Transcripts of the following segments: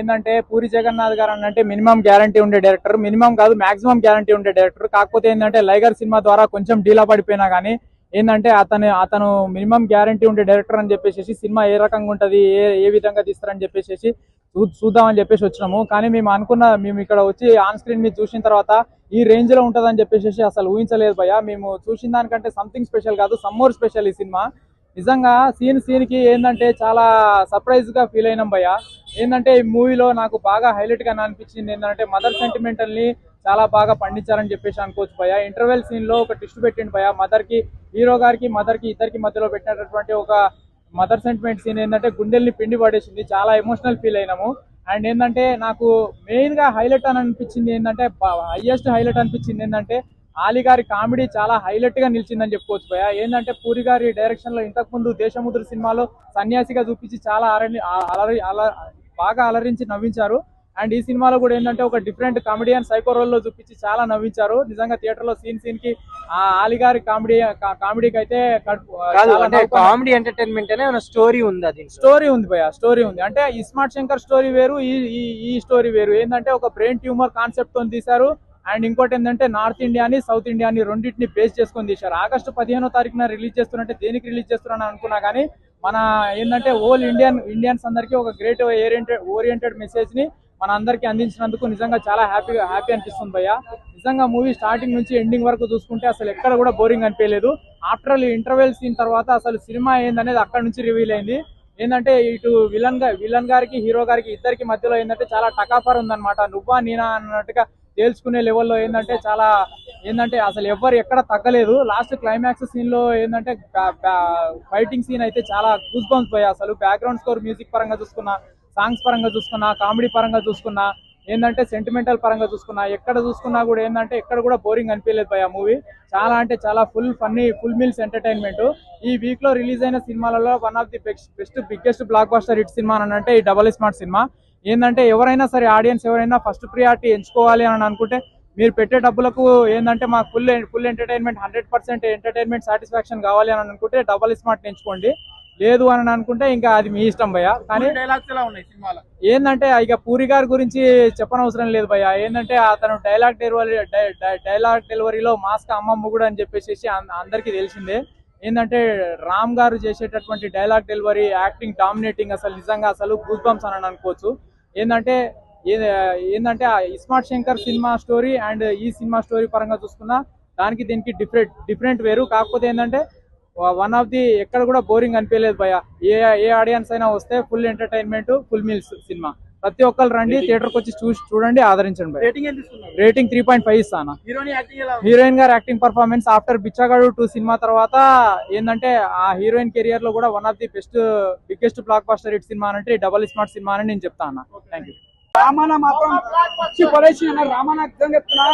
ఏంటంటే పూరి జగన్నాథ్ గారు అంటే మినిమం గ్యారంటీ ఉండే డైరెక్టర్. మినిమం కాదు మాక్సిమం గ్యారంటీ ఉండే డైరెక్టర్. కాకపోతే ఏంటంటే లైగర్ సినిమా ద్వారా కొంచెం డీలా పడిపోయినా కానీ ఏంటంటే అతను అతను మినిమం గ్యారంటీ ఉండే డైరెక్టర్ అని చెప్పేసి సినిమా ఏ రకంగా ఉంటది ఏ ఏ విధంగా తీస్తారని చెప్పేసి చూద్దామని చెప్పేసి వచ్చినాము. కానీ మేము అనుకున్న మేము ఇక్కడ వచ్చి ఆన్ స్క్రీన్ మీద చూసిన తర్వాత ఈ రేంజ్లో ఉంటుందని చెప్పేసి అసలు ఊహించలేదు భయ్య. మేము చూసిన దానికంటే సంథింగ్ స్పెషల్ కాదు సమ్మోర్ స్పెషల్ ఈ సినిమా. నిజంగా సీన్ సీన్కి ఏంటంటే చాలా సర్ప్రైజ్గా ఫీల్ అయినాం భయ్య. ఏంటంటే ఈ మూవీలో నాకు బాగా హైలైట్గా అనిపించింది ఏంటంటే మదర్ సెంటిమెంటల్ని చాలా బాగా పండించారని చెప్పేసి అనుకోవచ్చు భయ ఇంటర్వెల్ సీన్లో ఒక ట్విస్ట్ పెట్టిండు భయ మదర్కి హీరో గారికి మదర్కి ఇద్దరికి మధ్యలో పెట్టినటువంటి ఒక మదర్ సెంటిమెంట్ సీన్ ఏంటంటే గుండెల్ని పిండి పడేసింది. చాలా ఎమోషనల్ ఫీల్ అయినాము. అండ్ ఏంటంటే నాకు మెయిన్గా హైలైట్ అని అనిపించింది ఏంటంటే హైయెస్ట్ హైలైట్ అనిపించింది ఏంటంటే ఆలి గారి కామెడీ చాలా హైలైట్గా నిలిచిందని చెప్పుకోవచ్చు భయ ఏంటంటే పూరి గారి డైరెక్షన్లో ఇంతకు ముందు దేశముద్ర సినిమాలో సన్యాసిగా చూపించి చాలా అరని అలరి అల బాగా అలరించి నవ్వించారు. అండ్ ఈ సినిమాలో కూడా ఏంటంటే ఒక డిఫరెంట్ కామెడియన్ సైకో రోల్లో చూపించి చాలా నవ్వించారు. నిజంగా థియేటర్లో సీన్ సీన్కి ఆలి గారి కామెడీ కామెడీకి అయితే. కామెడీ ఎంటర్టైన్మెంట్ అనే స్టోరీ ఉంది అది స్టోరీ ఉంది భయ స్టోరీ ఉంది. అంటే ఇస్మార్ట్ శంకర్ స్టోరీ వేరు ఈ ఈ- ఈ స్టోరీ వేరు. ఏంటంటే ఒక బ్రెయిన్ ట్యూమర్ కాన్సెప్ట్తో తీశారు. అండ్ ఇంకోటి ఏంటంటే నార్త్ ఇండియాని సౌత్ ఇండియాని రెండింటిని బేస్ చేసుకొని తీశారు. ఆగస్టు పదిహేనో తారీఖున రిలీజ్ చేస్తున్నట్టే దేనికి రిలీజ్ చేస్తున్నాను అనుకున్నా కానీ మన ఏంటంటే ఓల్ ఇండియన్ ఇండియన్స్ అందరికీ ఒక గ్రేట్ ఓరియంటెడ్ ఓరియంటెడ్ మెసేజ్ని మన అందరికీ అందించినందుకు నిజంగా చాలా హ్యాపీగా హ్యాపీ అనిపిస్తుంది భయ్య. నిజంగా మూవీ స్టార్టింగ్ నుంచి ఎండింగ్ వరకు చూసుకుంటే అసలు ఎక్కడ కూడా బోరింగ్ అనిపించలేదు. ఆఫ్టర్ ఆల్ ఇంటర్వెల్ సీన్ తర్వాత అసలు సినిమా ఏందనేది అక్కడ నుంచి రివీల్ అయింది. ఏంటంటే ఇటు విలన్గా విలన్ గారికి హీరో గారికి ఇద్దరికి మధ్యలో ఏంటంటే చాలా టకాఫర్ ఉందన్నమాట. నువ్వా నేనా అన్నట్టుగా తేల్చుకునే లెవెల్లో ఏంటంటే చాలా ఏంటంటే అసలు ఎవ్వరు ఎక్కడ తగ్గలేదు. లాస్ట్ క్లైమాక్స్ సీన్లో ఏంటంటే ఫైటింగ్ సీన్ అయితే చాలా గూస్ బంప్స్ పోయాయి అసలు బ్యాక్గ్రౌండ్ స్కోర్ మ్యూజిక్ పరంగా చూసుకున్నా సాంగ్స్ పరంగా చూసుకున్నా కామెడీ పరంగా చూసుకున్నా ఏంటంటే సెంటిమెంటల్ పరంగా చూసుకున్నా ఎక్కడ చూసుకున్నా కూడా ఏంటంటే ఎక్కడ కూడా బోరింగ్ అనిపించలేదు భయ మూవీ చాలా అంటే చాలా full funny full meals entertainment ఈ వీక్లో రిలీజ్ అయిన సినిమాలలో one of the best best biggest blockbuster hit cinema అని అంటే ఈ డబల్ స్మార్ట్ సినిమా ఏంటంటే ఎవరైనా సరే ఆడియన్స్ ఎవరైనా ఫస్ట్ ప్రియారిటీ ఎంచుకోవాలి అని అనుకుంటే మీరు పెట్టే డబ్బులకు ఏంటంటే మాకు full full entertainment hundred percent entertainment satisfaction కావాలి అని అనుకుంటే డబల్ స్మార్ట్ ఎంచుకోండి. లేదు అని అనుకుంటే ఇంకా అది మీ ఇష్టం భయ్య. కానీ ఏంటంటే ఇక పూరి గారి గురించి చెప్పనవసరం లేదు భయ్య. ఏంటంటే అతను డైలాగ్ డెలివరీ డైలాగ్ డెలివరీలో మాస్క్ అమ్మమ్మ కూడా అని చెప్పేసి అందరికీ తెలిసిందే. ఏంటంటే రామ్ గారు చేసేటటువంటి డైలాగ్ డెలివరీ యాక్టింగ్ డామినేటింగ్ అసలు నిజంగా అసలు గూస్ బంప్స్ అని అనుకోవచ్చు. ఏంటంటే ఏంటంటే ఆ iSmart Shankar cinema story and ఈ సినిమా స్టోరీ పరంగా చూసుకున్నా దానికి దీనికి డిఫరెంట్ డిఫరెంట్ వేరు. కాకపోతే ఏంటంటే వన్ ఆఫ్ ది ఎక్కడ కూడా బోరింగ్ అనిపించలేదు భయ ఏ ఏ ఆడియన్స్ అయినా వస్తే full entertainment full meals cinema. ప్రతి ఒక్కరు రండి థియేటర్కి వచ్చి చూసి చూడండి ఆదరించండి రేటింగ్ త్రీ పాయింట్ ఫైవ్ ఇస్తాను? హీరోయిన్ గారు acting performance after Bichagadu two cinema తర్వాత ఏంటంటే ఆ హీరోయిన్ కెరియర్లో కూడా one of the best biggest blockbuster hit cinema అంటే డబల్ స్మార్ట్ సినిమా అని నేను చెప్తా అన్న. థ్యాంక్ యూ రామాన మాత్రం పిచ్చి పడేసి అన్న రామాన నిజంగా చెప్తున్నా.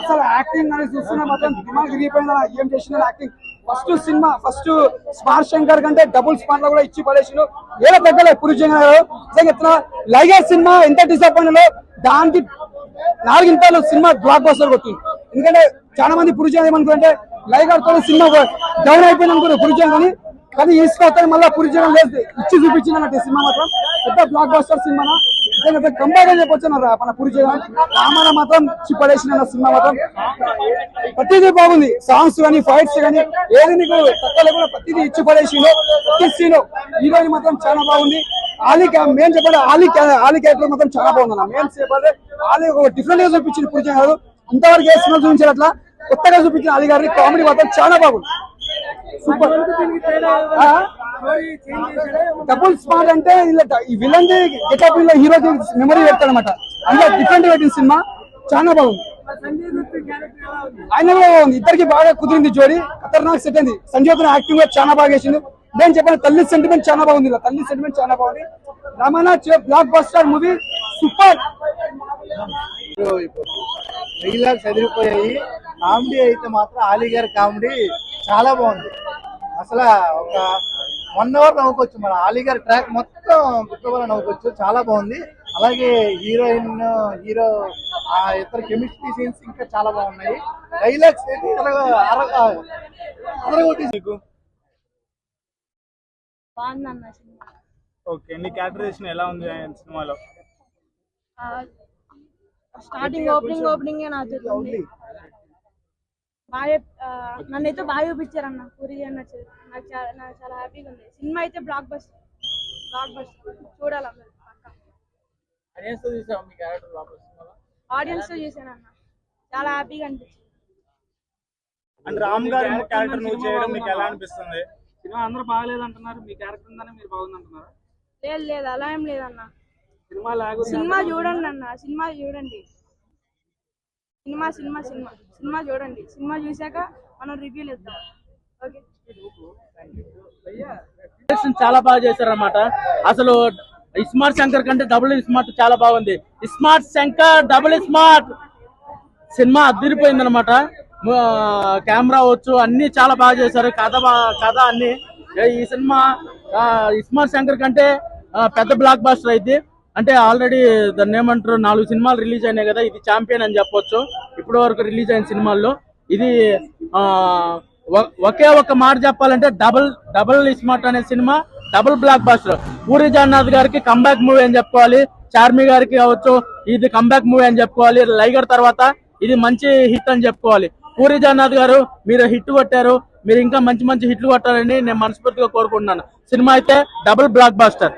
అసలు యాక్టింగ్ అనేది చూస్తున్నా మాత్రం దిమాగ్ తిరిగిపోయిందా? ఏం చేసిన acting first cinema first Smart Shankar కంటే డబుల్ స్మార్లో కూడా ఇచ్చి పడేసిండు. ఏదో తగ్గలే పురుష గారు. చెప్తున్నా లైగర్ సినిమా ఎంత డిసప్పాయింట్ దానికి నాలుగింతలు సినిమా బ్లాక్ బస్టర్ కొట్టింది ఎందుకంటే చాలా మంది పురుష ఏమనుకుంటే లైగర్తో సినిమా డౌన్ అయిపోయింది అనుకున్నారు పురుష కానీ కానీ ఈసుకోవతాయి మళ్ళీ పురుష లేదు ఇచ్చి చూపించింది అన్నట్టు సినిమా మాత్రం. పెద్ద బ్లాక్ బస్టర్ సినిమా నిజంగా కంబాగా చెప్పొచ్చు మన పురుష రామాయణ మాత్రం చిప్పడేసిన సినిమా మాత్రం. ప్రతిదీ బాగుంది. సాంగ్స్ కానీ ఫైట్స్ కానీ ఏది నీకు తక్కువ కూడా ప్రతిదీ ఇచ్చి పడేసిండు ప్రతి సీన్ హీరోయిన్ మాత్రం చాలా బాగుంది. ఆలీ మెయిన్ చెప్పాలి ఆలీ క్యా- ఆలీ క్యారెక్టర్ మాత్రం చాలా బాగుంది అన్న మెయిన్ చెప్పాలి ఆలీ ఒక డిఫరెంట్గా చూపించింది పురుష గారు. ఇంతవరకు ఏ సినిమా చూపించారు అట్లా? కొత్తగా చూపించిన అలీ గారి కామెడీ మాత్రం చాలా బాగుంది. సూపర్ డబుల్ స్మార్ట్ అంటే ఇలా ఈ విలన్ గెటప్లో హీరో మెమరీ పెడతాడు అనమాట అందులో డిఫరెంట్ పెట్టిన సినిమా. చాలా బాగుంది. ఆయన కూడా బాగుంది. ఇద్దరికి బాగా కుదిరింది జోడి. ఖతర్నాక్ సెట్ అయింది. సంజయ్తో యాక్టింగ్ కూడా చాలా బాగా చేసింది నేను చెప్పాను తల్లి సెంటిమెంట్ చాలా బాగుంది ఇలా. తల్లి సెంటిమెంట్ చాలా బాగుంది. Ramana blockbuster movie super dialogues ఎదిరిపోయాయి. Comedy అయితే మాత్రం ఆలీ గారి కామెడీ చాలా బాగుంది. అసలు ఒక వన్ అవర్ నవ్వుకోవచ్చు. మన ఆలీ గారి ట్రాక్ మొత్తం గుర్తుపల నవ్వుకోవచ్చు. చాలా బాగుంది. అలాగే హీరోయిన్ హీరో ఆ ఇతర కెమిస్ట్రీ సీన్స్ ఇంకా చాలా బాగున్నాయి. డైలాగ్స్ అయితే బాగుందన్న సినిమా. ఓకే నీ క్యారెక్టరైజేషన్ ఎలా ఉంది సినిమాలో? స్టార్టింగ్ ఓపెనింగ్ ఓపెనింగ్ నచ్చుతుంది బాగా ఆ, నన్నైతే బాగా చూపించారన్న పూరి జగన్నాథ్ నాకు చాలా నాకు చాలా హ్యాపీగా ఉంది. సినిమా అయితే బ్లాక్ బస్ బ్లాక్ బస్ చూడాలి అందరూ ఆడియన్స్తో చూసాం మీ క్యారెక్టర్ లోపల సినిమాలో? ఆడియన్స్తో చూసానన్న. చాలా హ్యాపీగా అనిపించింది. రామ్ గారి క్యారెక్టర్ నువ్వు చేయడం మీకు ఎలా అనిపిస్తుంది? సినిమా అందరూ బాగలేదు అంటున్నారు మీ క్యారెక్టర్ ఉందని మీరు బాగుంది అంటున్నారు లేదు లేదు అలా ఏం లేదన్న. సినిమా లాగు సినిమా చూడండి అన్న సినిమా చూడండి. Cinema cinema cinema. సినిమా చూడండి. సినిమా చూశాక మనం రివ్యూలు ఇద్దాం. ఓకే. చాలా బాగా చేశారన్నమాట. అసలు స్మార్ట్ శంకర్ కంటే డబుల్ స్మార్ట్ చాలా బాగుంది. Smart Shankar double smart cinema అద్దరిపోయింది అనమాట కెమెరా వచ్చు అన్ని చాలా బాగా చేశారు. కథ కథ అన్ని. ఈ సినిమా స్మార్ట్ శంకర్ కంటే పెద్ద బ్లాక్ బాస్టర్ అయింది అంటే ఆల్రెడీ దాన్ని ఏమంటారు నాలుగు సినిమాలు రిలీజ్ అయినాయి కదా ఇది ఛాంపియన్ అని చెప్పొచ్చు. ఇప్పటి వరకు రిలీజ్ అయిన సినిమాల్లో ఇది ఆ, ఒకే ఒక మాట చెప్పాలంటే డబుల్ డబుల్ ఇస్మార్ట్ అనే cinema double blockbuster. Puri Jagannadh గారికి కంబ్యాక్ మూవీ అని చెప్పుకోవాలి. చార్మి గారికి కావచ్చు ఇది కంబ్యాక్ మూవీ అని చెప్పుకోవాలి. లైగర్ తర్వాత ఇది మంచి హిట్ అని చెప్పుకోవాలి. పూరి జగన్నాథ్ గారు మీరు హిట్ కొట్టారు మీరు ఇంకా మంచి మంచి హిట్లు కొట్టాలని నేను మనస్ఫూర్తిగా కోరుకుంటున్నాను. సినిమా అయితే డబుల్ బ్లాక్ బాస్టర్.